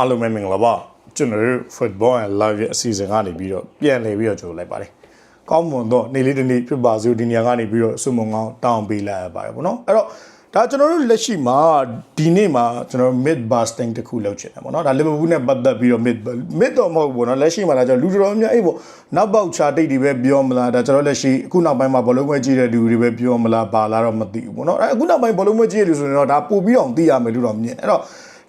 အားလုံးပဲမင်္ဂလာပါကျွန်တော်တို့ football and live ရဲ့အစီအစဉ်ကနေပြီးတော့ပြန်လည်ပြီးတော့ကြိုလိုက်ပါတယ်ကောင်းမွန်တော့နေ့လေးတစ်နေ့ဖြစ်ပါစို့ဒီနေရာကနေပြီးတော့စုမုံကောင်းတောင်းပေးလိုက်ရပါတယ်ပေါ့နော်အဲ့တော့ဒါကျွန်တော်တို့လက်ရှိမှာဒီနေ့မှာကျွန်တော် mid busting တစ်ခုလုပ်ချင်တယ်ပေါ့နော်ဒါ Liverpool နဲ့ပတ်သက်ပြီးတော့ mid mid တော့မဟုတ်ဘူးပေါ့နော်လက်ရှိမှာဒါကျွန်တော်လူတော်များအေးပေါ့နောက်ပေါက်ချာတိတ်တွေပဲပြောမလားဒါကျွန်တော်လက်ရှိအခုနောက်ပိုင်းမှာဘောလုံးပွဲကြည့်တဲ့လူတွေပဲပြောမလားပါလားတော့မသိဘူးပေါ့နော်အဲ့အခုနောက်ပိုင်းဘောလုံးပွဲကြည့်ရလို့ဆိုရင်တော့ဒါပို့ပြီးတော့သိရမယ်လို့တော့မြင်အဲ့တော့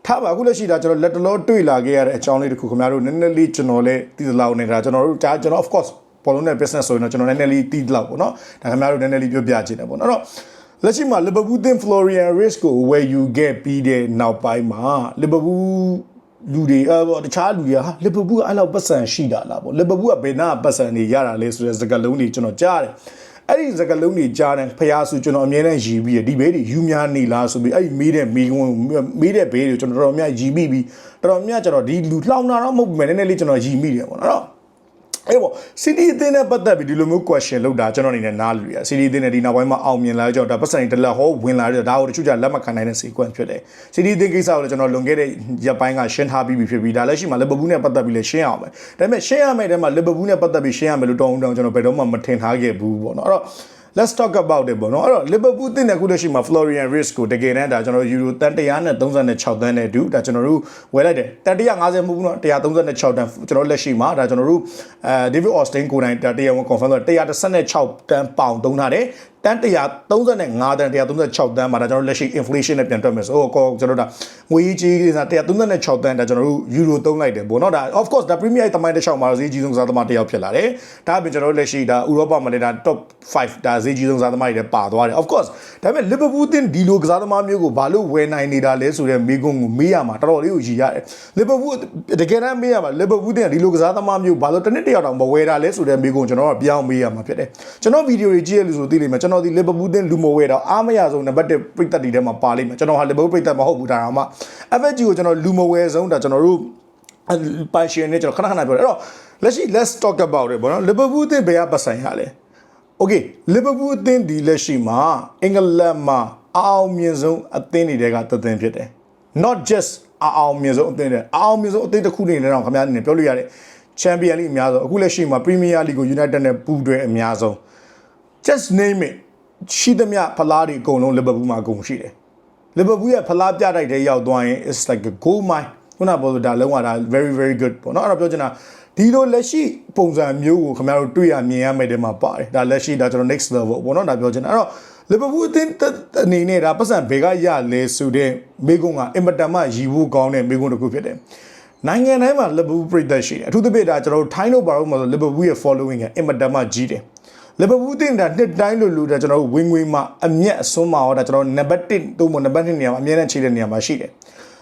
ထားပါအခုလက်ရှိဒါကျွန်တော်လက်တလောတွေ့လာခဲ့ရတဲ့အကြောင်းလေးတစ်ခုခင်ဗျားတို့နည်းနည်းလေးကျွန်တော်လည်းသိသလောက်နေတာကျွန်တော်တို့ဒါကျွန်တော် of course ဘောလုံးနဲ့ business ဆိုရင်တော့ကျွန်တော်နည်းနည်းလေးသိသလောက်ပေါ့နော်ဒါခင်ဗျားတို့နည်းနည်းလေးပြောပြချင်တယ်ပေါ့နော်အဲ့တော့လက်ရှိမှာ Liverpool တင် Florian Risk ကို where you get ပြီးတဲ့နောက်ပိုင်းမှာ Liverpool လူတွေအဲပေါ့တခြားလူတွေကဟာလီဗာပူးကအဲ့လောက်ပတ်စံရှိတာလားပေါ့လီဗာပူးကဘယ်နာပတ်စံနေရတာလဲဆိုတဲ့စကားလုံးတွေကျွန်တော်ကြားတယ် အဲ့ဒီစကားလုံးတွေကြားတယ်ဖျားစုကျွန်တော်အမြဲတမ်းရည်ပြီးဒီဘေးတွေယူများနေလားဆိုပြီးအဲ့ဒီမေးတဲ့မေးခွန်းမေးတဲ့ဘေးတွေကျွန်တော်တော်တော်များရည်ပြီးပြီးတော်တော်များကျွန်တော်ဒီလူလှောင်တာတော့မဟုတ်ဘူးမယ်နည်းနည်းလေးကျွန်တော်ရည်မိတယ်ပေါ့နော် အဲ့ပေါ့ CD အသင်းနဲ့ပတ်သက်ပြီးဒီလိုမျိုး question လောက်တာကျွန်တော်အနေနဲ့နားလူရ CD အသင်းနဲ့ဒီနောက်ပိုင်းမှာအောင်မြင်လာကြတော့ဒါပတ်စံတလက်ဟောဝင်လာကြဒါကိုတချို့ကြလက်မခံနိုင်တဲ့ sequence ဖြစ်တယ် CD အသင်းကိစ္စကိုလည်းကျွန်တော်လွန်ခဲ့တဲ့ရက်ပိုင်းကရှင်းထားပြီးပြီဖြစ်ပြီးဒါလည်းရှိမှ Liverpool နဲ့ပတ်သက်ပြီးလည်းရှင်းအောင်ပဲဒါပေမဲ့ရှင်းရမယ့်တဲမှာ Liverpool နဲ့ပတ်သက်ပြီးရှင်းရမယ်လို့တောင်းတောင်းကျွန်တော်ဘယ်တော့မှမထင်ထားခဲ့ဘူးပေါ့နော်အဲ့တော့ let's talk about it ပေါ့နော်အဲ့တော့ Liverpool တင်တဲ့ခုလက်ရှိမှာ Florian Risk ကိုတကယ်တမ်းဒါကျွန်တော် Euro တန်136တန်းနဲ့တူဒါကျွန်တော်တို့ဝယ်လိုက်တယ်တန်150မဟုတ်ဘူးနော်136တန်းကျွန်တော်လက်ရှိမှာဒါကျွန်တော်တို့အဲ David Austin ကိုယ်တိုင်တရားဝင် confirm တော့136တန်းပေါင်သုံးထားတယ် တန်း135တန်း136တန်းမှာဒါကျွန်တော်လက်ရှိ inflation နဲ့ပြန်တွက်မယ်ဆိုတော့ကျွန်တော်တို့ဒါငွေကြီးကြီးစား136တန်းဒါကျွန်တော်တို့ euro သုံးလိုက်တယ်ပေါ့နော်ဒါ of course ဒါ premier တမိုင်းတစ်ချောင်းမှာဈေးကြီးဆုံးစားသမားတစ်ယောက်ဖြစ်လာတယ်ဒါအပြင်ကျွန်တော်တို့လက်ရှိဒါဥရောပမှာလည်းဒါ top 5ဒါဈေးကြီးဆုံးစားသမားတွေလည်းပါသွားတယ် of course ဒါပေမဲ့ liverpool တင်ဒီလိုကစားသမားမျိုးကိုဘာလို့ဝယ်နိုင်နေတာလဲဆိုတဲ့မိကုန်းကိုမေးရမှာတော်တော်လေးကိုရည်ရတယ် liverpool တကယ်တမ်းမေးရမှာ liverpool တင်ဒီလိုကစားသမားမျိုးဘာလို့တစ်နှစ်တစ်ယောက်တောင်မဝယ်တာလဲဆိုတဲ့မိကုန်းကျွန်တော်ကပြောင်းမေးရမှာဖြစ်တယ်ကျွန်တော်ဗီဒီယိုတွေကြည့်ရလို့ဆိုသိလိမ့်မယ်ကျွန်တော်ဒီ liverpool တင်လူမဝယ်တော့အားမရဆုံးနံပါတ်1ပြိသက်တွေထဲမှာပါလိမ့်မယ်ကျွန်တော်ဟာ liverpool ပြိသက်မဟုတ်ဘူးဒါတော့မှ FG ကိုကျွန်တော်လူမဝယ်ဆုံးဒါကျွန်တော်တို့ passion နဲ့ကျွန်တော်ခဏခဏပြောတယ်အဲ့တော့လက်ရှိ let's talk about it ဘောနော် liverpool တင်ဘယ်ကပတ်ဆိုင်ရလဲ okay liverpool အသင်းဒီလက်ရှိမှာအင်္ဂလန်မှာအအောင်မြင်ဆုံးအသင်းတွေကတသင်းဖြစ်တယ် not just အအောင်မြင်ဆုံးအသင်းတွေအအောင်မြင်ဆုံးအသင်းတစ်ခုနေနဲ့တော့ခင်ဗျားအနေနဲ့ပြောလို့ရတယ် Champion League အများဆုံးအခုလက်ရှိမှာ Premier League ကို United နဲ့ပူးတွဲအများဆုံး just name it ရှိသမျှဖလားတွေအကုန်လုံး Liverpool မှာအကုန်ရှိတယ် Liverpool ရဲ့ဖလားပြတိုက်တဲ့ရောက်သွားရင် it's like a goal mine ခုနပြောလို့ဒါလုံးဝဒါ very very good ပေါ့နော်အဲ့တော့ပြောချင်တာဒီလိုလက်ရှိပုံစံမျိုးကိုခင်ဗျားတို့တွေ့ရမြင်ရမယ့်တဲမှာပါတယ်ဒါလက်ရှိဒါကျွန်တော် next level ပေါ့နော်ဒါပြောချင်တာအဲ့တော့ Liverpool အသင်းအနေနဲ့ဒါပတ်စံဘေကရလဲဆိုတဲ့မိကုန်းကအင်မတန်မှရည်ဖို့ကောင်းတဲ့မိကုန်းတစ်ခုဖြစ်တယ်နိုင်ငံတိုင်းမှာ Liverpool ပြည်သက်ရှိတယ်အထူးသဖြင့်ဒါကျွန်တော်တို့ထိုင်းလို့ပါတော့မှာဆို Liverpool ရဲ့ following ကအင်မတန်မှကြီးတယ် လီဗာပူးတင်တာနှစ်တိုင်းလို့လို့ဒါကျွန်တော်တို့ဝင်းဝင်းမှာအမျက်အစွန်းမှာတော့ဒါကျွန်တော်နံပါတ်1သို့မဟုတ်နံပါတ်2နေရာမှာအမြဲတမ်းချိန်တဲ့နေရာမှာရှိတယ်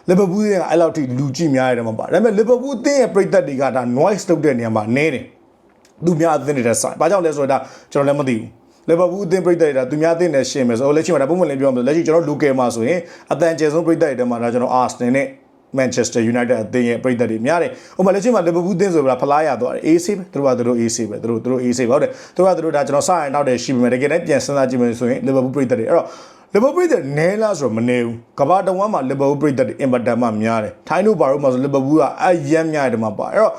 လီဗာပူးကအဲ့လောက်ထိလူကြည့်များရတယ်မှာပါဒါပေမဲ့လီဗာပူးအသင်းရဲ့ပြည်သက်တွေကဒါ noise လုပ်တဲ့နေရာမှာနည်းတယ်သူများအသင်းတွေတဲ့ဆိုင်ဘာကြောင့်လဲဆိုတော့ဒါကျွန်တော်လည်းမသိဘူးလီဗာပူးအသင်းပြည်သက်တွေဒါသူများအသင်းနဲ့ရှင်မယ်ဆိုတော့လက်ရှိမှာဒါပုံမှန်လေးပြောမှာလက်ရှိကျွန်တော် local မှာဆိုရင်အတန်ကျဲဆုံးပြည်သက်တွေမှာဒါကျွန်တော် Arsenal နဲ့ Manchester United အသင်းရဲ့ပြည်သက်တွေများတယ်။ဟိုမှာလက်ရှိမှာ Liverpool အသင်းဆိုတာဖလားရသွားတယ်။ AC ပဲသူတို့ကသူတို့ AC ပဲသူတို့သူတို့ AC ပဲဟုတ်တယ်။သူတို့ကသူတို့ဒါကျွန်တော်စရင်နောက်တယ်ရှိပေမဲ့တကယ်လည်းပြန်စဉ်းစားကြည့်မယ်ဆိုရင် Liverpool ပြည်သက်တွေအဲ့တော့ Liverpool ပြည်သက်နဲလားဆိုတော့မနေဘူး။ကမ္ဘာတဝန်းမှာ Liverpool ပြည်သက်တွေအင်ပါတန်မှများတယ်။ထိုင်းတို့ဘာလို့မှာဆို Liverpool ကအရမ်းများတယ်မှာပါ။အဲ့တော့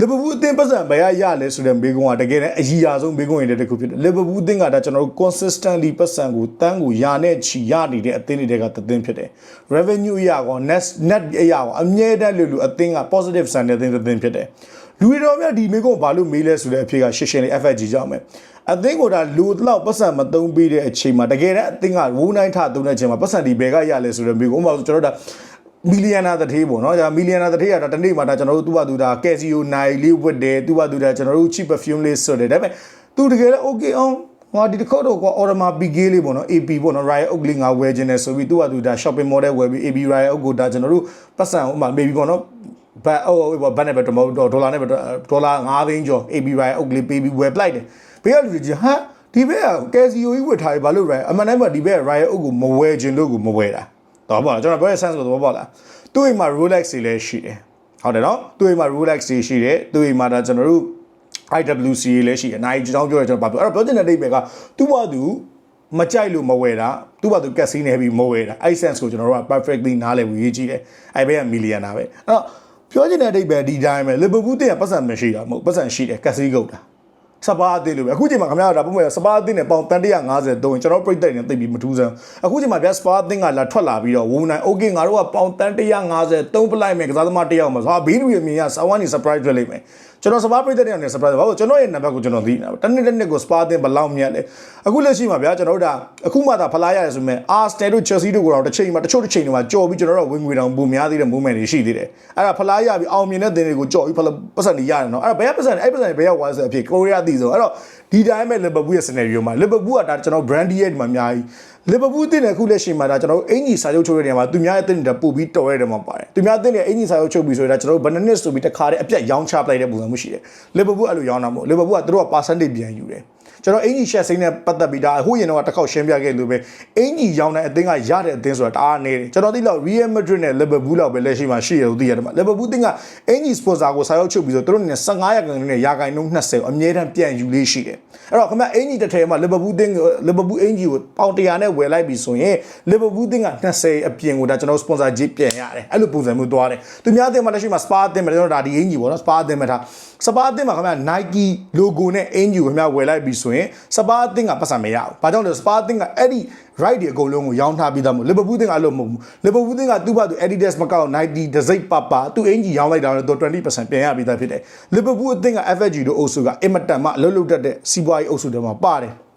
လီဗာပူးအသင်းပတ်စံဘယ်ရရလဲဆိုတဲ့မေးခွန်းကတကယ်လည်းအကြီးအဆုံးမေးခွန်းတွေတစ်ခုဖြစ်တယ်လီဗာပူးအသင်းကဒါကျွန်တော်တို့ consistently ပတ်စံကိုတန်းကိုယာနဲ့ချီရနေတဲ့အသင်းတွေကတသင်းဖြစ်တယ် revenue အရာကော net net အရာကောအမြဲတမ်းလို့လို့အသင်းက positive ဆန်တဲ့အသင်းတစ်သင်းဖြစ်တယ်လူတွေတော်များဒီမေးခွန်းဘာလို့မေးလဲဆိုတဲ့အဖြေကရှင်းရှင်းလေး FFG ကြောင့်ပဲအသင်းကဒါလူတော့ပတ်စံမသုံးပေးတဲ့အချိန်မှာတကယ်တမ်းအသင်းကဝုန်းတိုင်းထသုံးတဲ့အချိန်မှာပတ်စံဒီဘယ်ကရလဲဆိုတဲ့မေးခွန်းဥပမာဆိုကျွန်တော်တို့ မီလီယံနာတထေးပေါ့နော်ဒါမီလီယံနာတထေးကဒါတနေ့မှာဒါကျွန်တော်တို့သူ့ဘာသူဒါကက်စီယိုနိုင်လေးဝတ်တယ်သူ့ဘာသူဒါကျွန်တော်တို့ cheap perfume လေးဆိုတယ်ဒါပေမဲ့သူတကယ်လည်း okay အောင်ဟောဒီတစ်ခေါက်တော့ကွာ order မှာ PK လေးပေါ့နော် AP ပေါ့နော် Riot Oak လေးငါဝယ်ခြင်းနဲ့ဆိုပြီးသူ့ဘာသူဒါ shopping mall ထဲဝယ်ပြီး AB Riot Oak ကိုဒါကျွန်တော်တို့ပတ်စံဥမာ maybe ပေါ့နော်ဘတ်အိုးဘတ်နဲ့ပဲတော့ဒေါ်လာနဲ့ပဲဒေါ်လာ9သိန်းကျော် AB Riot Oak လေးပေးပြီးဝယ်ပလိုက်တယ်ဘေးကလူတွေကြီးဟာဒီဘက်ကကယ်စီယိုကြီးဝတ်ထားရဘာလို့ Riot အမှန်တမ်းမှာဒီဘက် Riot Oak ကိုမဝယ်ခြင်းလို့ကိုမဝယ်တာ တော့ပေါ့ကျွန်တော်ပြောတဲ့ sense ကိုတော့ပေါ့လားသူ့အိမ်မှာ Rolex တွေလည်းရှိတယ်ဟုတ်တယ်နော်သူ့အိမ်မှာ Rolex တွေရှိတယ်သူ့အိမ်မှာဒါကျွန်တော်တို့ IWC လည်းရှိတယ်နိုင်ကြောင်းပြောရကျွန်တော်ပြောအဲ့တော့ပြောချင်တဲ့အိမ်ပဲကသူ့ဘာသူမကြိုက်လို့မဝယ်တာသူ့ဘာသူကက်စီနေပြီးမဝယ်တာအဲ့ sense ကိုကျွန်တော်တို့က perfectly နားလည်ပြီးရေးကြည့်တယ်အဲ့ဘက်က millionaire ပဲအဲ့တော့ပြောချင်တဲ့အဓိပ္ပာယ်ဒီတိုင်းပဲလီဗာပူးတင်ကပတ်စံမရှိတာမဟုတ်ပတ်စံရှိတယ်ကက်စီဂုတ်တာ စပါအသင်းလိုပဲအခုချိန်မှာခင်ဗျားတို့ဒါပုံမှန်စပါအသင်းနဲ့ပေါင်တန်150တုံးကျွန်တော်ပြိတ်တိုက်နေသိပြီးမထူးဆန်းအခုချိန်မှာဗျာစပါအသင်းကလာထွက်လာပြီးတော့ဝုံနိုင်โอเคငါတို့ကပေါင်တန်150တုံးပလိုက်မယ်ကစားသမားတစ်ယောက်မှာဆိုဟာဘေးလူရဲ့မြင်ရဆောင်းဝမ်းနေ surprise ဖြစ်လိမ့်မယ် ကျွန်တော်စပါပြိတ်တဲ့နေရာနဲ့ surprise ဘာလို့ကျွန်တော်ရဲ့နံပါတ်ကိုကျွန်တော်သိနေတာတနေ့တစ်နေ့ကိုစပါအသင်းဘယ်လောက်မြတ်လဲအခုလက်ရှိမှာဗျာကျွန်တော်တို့ဒါအခုမှသာဖလားရတယ်ဆိုပေမဲ့ Arsenal တို့ Chelsea တို့ကတော့တစ်ချိန်မှာတချို့တစ်ချိန်တွေမှာကြော်ပြီးကျွန်တော်တို့ဝင်ငွေတောင်ပုံများသေးတဲ့ moment တွေရှိသေးတယ်အဲ့ဒါဖလားရပြီးအောင်မြင်တဲ့တင်တွေကိုကြော်ပြီးဖလားပတ်စံတွေရတယ်နော်အဲ့ဒါဘယ်ကပတ်စံအဲ့ပတ်စံတွေဘယ်ရောက်သွားဆိုအဖြစ်ကိုရီးယားသိဆိုအဲ့တော့ ဒီတိုင်းပဲလီဗာပူးရဲ့ scenario မှာလီဗာပူးကဒါကျွန်တော် brandy ရဲ့ဒီမှာအများကြီးလီဗာပူးတင်တဲ့အခုလက်ရှိမှာဒါကျွန်တော်အင်ကြီးစာချုပ်ချုပ်တဲ့နေရာမှာသူများရဲ့တင်တဲ့ပို့ပြီးတော်ရတဲ့မှာပါတယ်သူများတင်တဲ့အင်ကြီးစာချုပ်ချုပ်ပြီးဆိုရင်ဒါကျွန်တော်ဘယ်နှစ်နှစ်ဆိုပြီးတခါတည်းအပြတ်ရောင်းချပလိုက်တဲ့ပုံစံမျိုးရှိတယ်လီဗာပူးအဲ့လိုရောင်းတာမဟုတ်လီဗာပူးကသူတို့က percentage ပြန်ယူတယ် ကျွန်တော်အင်ကြီးရှက်စိမ့်နဲ့ပတ်သက်ပြီးဒါဟိုရင်တော့တစ်ခေါက်ရှင်းပြခဲ့လို့ပဲအင်ကြီးရောင်းတဲ့အသင်းကရတဲ့အသင်းဆိုတာတအားနေတယ်ကျွန်တော်သိလို့ Real Madrid နဲ့ Liverpool လောက်ပဲလက်ရှိမှာရှိရလို့သိရတယ်မှာ Liverpool သင်းကအင်ကြီး sponsor ကိုစာရောက်ချုပ်ပြီးဆိုသူတို့အနေနဲ့15ရာခိုင်နှုန်းနဲ့ရာခိုင်နှုန်း20အမြဲတမ်းပြန်ယူလေးရှိတယ်အဲ့တော့ခင်ဗျအင်ကြီးတစ်ထည်မှာ Liverpool သင်း Liverpool အင်ကြီးကိုပေါင်100နဲ့ဝယ်လိုက်ပြီဆိုရင် Liverpool သင်းက20အပြင်ကိုဒါကျွန်တော် sponsor ကြီးပြန်ရတယ်အဲ့လိုပုံစံမျိုးသွားတယ်သူများအသင်းမှာလက်ရှိမှာ Spa အသင်းမှာကျွန်တော်ဒါဒီအင်ကြီးပေါ့နော် Spa အသင်းမှာဒါ Spa အသင်းမှာခင်ဗျ Nike logo နဲ့အင်ကြီးကိုခင်ဗျဝယ်လိုက်ပြီဆိုရင် Spa အသင်းကပတ်စံမရဘူး။ဘာကြောင့်လဲ Spa အသင်းကအဲ့ဒီ right ဒီအကုန်လုံးကိုရောင်းထားပြီးသားမို့ Liverpool အသင်းကအဲ့လိုမဟုတ်ဘူး။ Liverpool အသင်းကသူ့ဘာသူ Adidas မကောက် Nike ဒစိတ်ပပသူအင်ကြီးရောင်းလိုက်တာတော့20%ပြန်ရပြီးသားဖြစ်တယ်။ Liverpool အသင်းက FFG တို့အုပ်စုကအင်မတန်မှအလုပ်လုပ်တတ်တဲ့စီးပွားရေးအုပ်စုတွေမှာပါတယ်။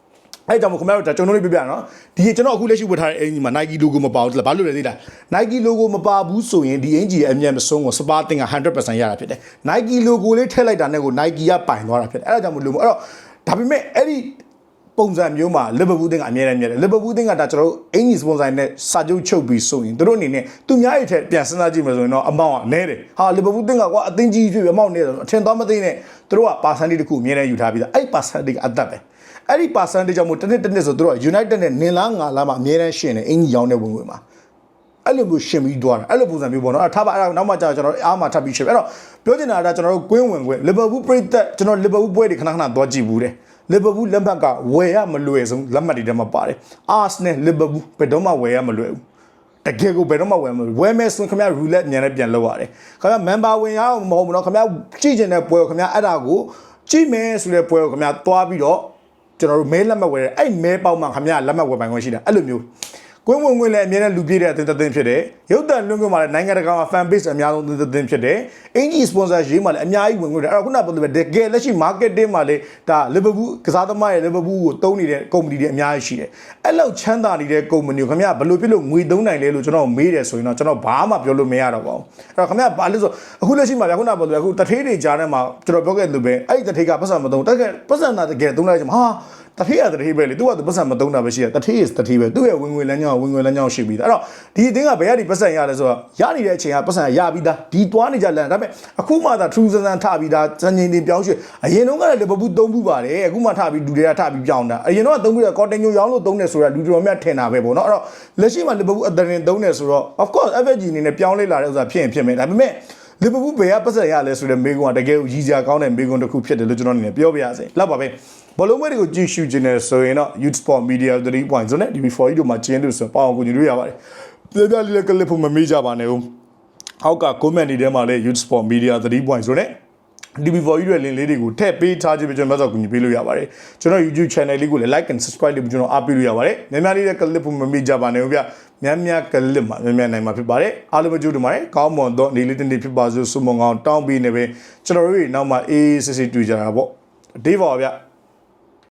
အဲ့ကြောင့်မို့ခင်ဗျားတို့ဒါကျွန်တော်တို့ပြပြနော်ဒီကျွန်တော်အခုလက်ရှိဝတ်ထားတဲ့အင်ဂျီမှာ Nike logo မပါဘူးလားဘာလို့လဲသိလား Nike logo မပါဘူးဆိုရင်ဒီအင်ဂျီရဲ့အမြတ်မဆုံးကိုစပါတင်က100%ရတာဖြစ်တယ် Nike logo လေးထည့်လိုက်တာနဲ့ကို Nike ကပိုင်သွားတာဖြစ်တယ်အဲ့ဒါကြောင့်မို့လို့အဲ့တော့ ဒါပေမဲ့အဲ့ဒီပုံစံမျိုးမှာလီဗာပူးတင်းကအမြဲတမ်းမြဲတယ်လီဗာပူးတင်းကဒါကျွန်တော်တို့အင်ဂျီစပွန်ဆာနဲ့စာချုပ်ချုပ်ပြီးဆိုရင်တို့အနေနဲ့သူများရဲ့ထက်ပြန်စဉ်းစားကြည့်မယ်ဆိုရင်တော့အမောင့်ကနည်းတယ်ဟာလီဗာပူးတင်းကကွာအသင်းကြီးဖြစ်ပြီးအမောင့်နည်းတယ်အထင်သွားမသိနဲ့တို့က percentage တခုအမြဲတမ်းယူထားပြီးသားအဲ့ percentage အသက်ပဲအဲ့ဒီ percentage ကြောင့်မို့တစ်နှစ်တစ်နှစ်ဆိုတို့က United နဲ့နင်လားငါလားမှာအမြဲတမ်းရှင်တယ်အင်ကြီးရောင်းတဲ့ဝင်ဝင်မှာ အဲ့လိုမျိုးရှင်ပြီးသွားတာအဲ့လိုပုံစံမျိုးပေါ့နော်အဲ့ထားပါအဲ့ဒါနောက်မှကြာကျွန်တော်အားမှထပ်ပြီးရှင်အဲ့တော့ပြောချင်တာကကျွန်တော်တို့ကွင်းဝင်ကွင်းလီဗာပူးပရိသတ်ကျွန်တော်လီဗာပူးပွဲတွေခဏခဏသွားကြည့်ဘူးတယ်လီဗာပူးလက်မှတ်ကဝယ်ရမလွယ်ဆုံးလက်မှတ်တွေထဲမှာပါတယ်အာဆနယ်လီဗာပူးဘယ်တော့မှဝယ်ရမလွယ်ဘူးတကယ်ကိုဘယ်တော့မှဝယ်မလို့ဝယ်မယ်ဆိုရင်ခင်ဗျာ roulette မြန်နဲ့ပြန်လောက်ရတယ်ခင်ဗျာ member ဝင်ရအောင်မဟုတ်ဘူးเนาะခင်ဗျာကြည့်ကျင်တဲ့ပွဲကိုခင်ဗျာအဲ့ဒါကိုကြည့်မယ်ဆိုတဲ့ပွဲကိုခင်ဗျာသွားပြီးတော့ကျွန်တော်တို့မဲလက်မှတ်ဝယ်တယ်အဲ့မဲပေါက်မှခင်ဗျာလက်မှတ်ဝယ်ပိုင်ခွင့်ရှိတယ်အဲ့လိုမျိုး ကွင်းဝင်ဝင်လည်းအမြဲတမ်းလူပြည့်တဲ့အသင်းတစ်သင်းဖြစ်တယ်ရုပ်တံလွန်းကွင်းမှာလည်းနိုင်ငံတကာမှာ fan base အများဆုံးသင်းဖြစ်တယ်အင်ဂျီ sponsor ရေးမှာလည်းအများကြီးဝင်ဝင်တယ်အဲ့တော့ခုနကပြောလို့ပဲတကယ်လက်ရှိ marketing မှာလည်းဒါလီဗာပူးကစားသမားရဲ့လီဗာပူးကိုတုံးနေတဲ့ company တွေအများကြီးရှိတယ်အဲ့လောက်ချမ်းသာနေတဲ့ company ကိုခင်ဗျာဘယ်လိုဖြစ်လို့ငွေသုံးနိုင်လဲလို့ကျွန်တော်မေးတယ်ဆိုရင်တော့ကျွန်တော်ဘာမှပြောလို့မရတော့ပါဘူးအဲ့တော့ခင်ဗျာဘာလို့ဆိုအခုလက်ရှိမှာဗျာခုနကပြောလို့အခုတထေးတွေကြားထဲမှာကျွန်တော်ပြောခဲ့လို့ပဲအဲ့ဒီတထေးကပတ်စံမသုံးတကယ်ပတ်စံတာတကယ်သုံးလိုက်ချင်မှာဟာ တထေးရတထေးပဲလေသူကသူပတ်စံမသုံးတာပဲရှိရတထေးရတထေးပဲသူ့ရဲ့ဝင်ငွေလမ်းကြောင်းဝင်ငွေလမ်းကြောင်းရှိပြီးသားအဲ့တော့ဒီအသင်းကဘယ်ကနေပတ်စံရလဲဆိုတော့ရနေတဲ့အချိန်ကပတ်စံရပြီးသားဒီသွားနေကြလမ်းဒါပေမဲ့အခုမှသာထူးဆန်းဆန်းထပြီးသားစံချိန်တင်ပြောင်းရွှေ့အရင်တော့ကလည်းလီဗာပူးသုံးဘူးပါတယ်အခုမှထပြီးလူတွေကထပြီးပြောင်းတာအရင်တော့သုံးပြီးတော့ကော်တင်ညိုရောင်းလို့သုံးတယ်ဆိုတာလူတော်များထင်တာပဲပေါ့နော်အဲ့တော့လက်ရှိမှာလီဗာပူးအသရင်သုံးတယ်ဆိုတော့ of course FFG အနေနဲ့ပြောင်းလဲလာတဲ့ဥစ္စာဖြစ်ရင်ဖြစ်မယ်ဒါပေမဲ့ လီဗာပူးဘယ်ကပတ်စံရလဲဆိုတဲ့မေးခွန်းကတကယ်ကိုရည်ကြကောင်းတဲ့မေးခွန်းတစ်ခုဖြစ်တယ်လို့ကျွန်တော်အနေနဲ့ပြောပြရစေလောက်ပါပဲဘောလုံးပွဲတွေကိုကြည့်ရှုခြင်းနဲ့ဆိုရင်တော့ Youth Sport Media 3.0နဲ့ DB4 တို့မှာကျင်းလို့ဆိုပေါအောင်ကိုကြည့်လို့ရပါတယ်ပြပြလေးလေးကလစ်ဖို့မမေ့ကြပါနဲ့ဦးဟောက်က comment တွေထဲမှာလည်း Youth Sport Media 3.0နဲ့ DB4 ရဲ့ link လေးတွေကိုထည့်ပေးထားခြင်းပဲကျွန်တော်တို့ကူညီပေးလို့ရပါတယ်ကျွန်တော် YouTube channel လေးကိုလည်း like and subscribe လုပ်ပြီးကျွန်တော်အားပေးလို့ရပါတယ်များများလေးတဲ့ clip ဖို့မမေ့ကြပါနဲ့ဦးဗျများများ clip မှာများများနိုင်မှာဖြစ်ပါတယ်အားလုံးပဲကြိုးတင်ပါတယ်ကောင်းမွန်သောနေ့လေးတစ်နေ့ဖြစ်ပါစို့ဆုမွန်ကောင်းတောင်းပေးနေပဲကျွန်တော်တို့နောက်မှအေးအေးဆေးဆေးတွေ့ကြတာပေါ့အတေးပါဗျ